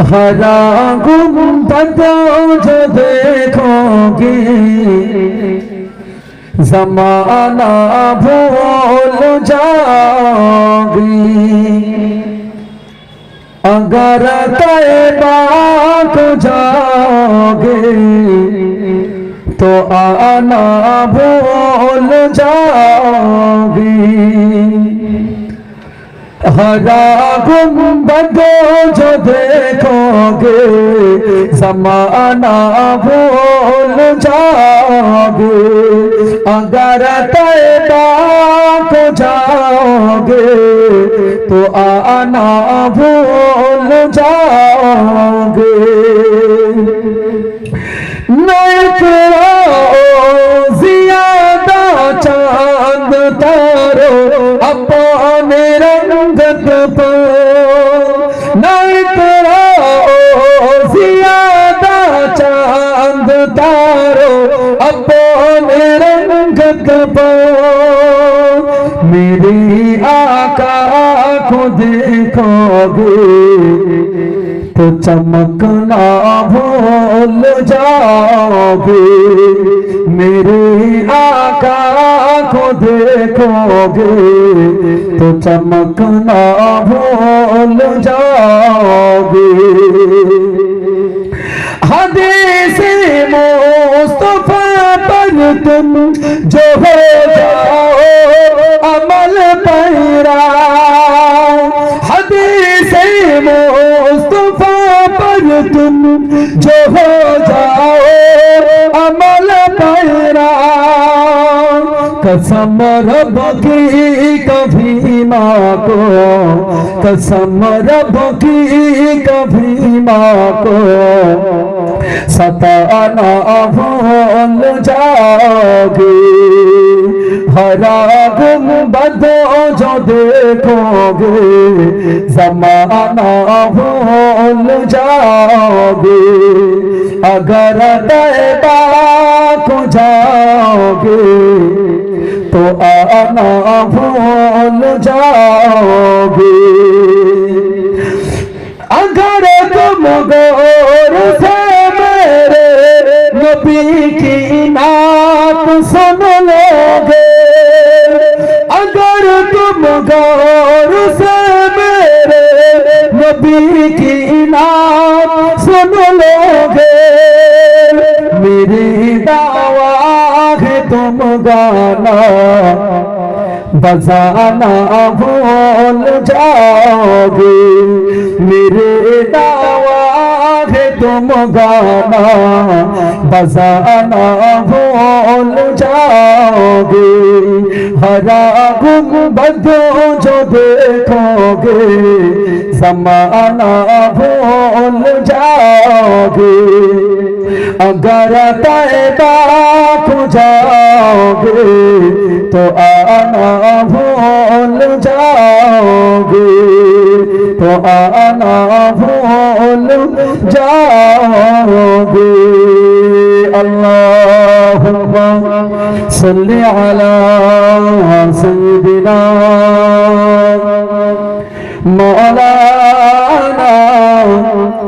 हरा गुम्बदों जो देखोगे जमाना भूल जाओगी। अगर तैबा को जाओगे आना भूल जाओगी हरा जो देखोगे, जमाना भूल जाओगे अगर तैबा को जाओगे तो आना भूल जाओगे। तारो अपने रंगत पर। नहीं तेरा जियादा तारो, अपने रंगत पर। मेरी आका को देखोगे तो चमकना भूल जाओगे। मेरे आका को देखोगे तो चमकना भूल जाओगे हदीस मुस्तफा पर तुम जो हो जाओ अमल पैरा हदीस मुस्तफा पर तुम जो हो जाओ अमल पैरा कसम रब की कभी माँ को कसम रब की कभी माँ को सताना भूल जाओगे हरा गुम बदो जो देखोगे। जमाना भूल जाओगे अगर तैबा को जाओगे तो आना भूल जाओगे अगर तुम गौर से मेरे नबी की नात सुन लोगे अगर तुम गौर से मेरे नबी की नात सुन लोगे मेरी दावा है तुम गाना बजाना भूल जाओगे मेरे दावा है तुम गाना बजाना भूल जाओगे हरा गुम्बदों जो देखोगे जमाना भूल जाओगे अगर तैबा को जाओगे तो आना भूल जाओगे तो आना भूल जाओगे अल्लाहुम्मा सल्ली अला सय्यिदिना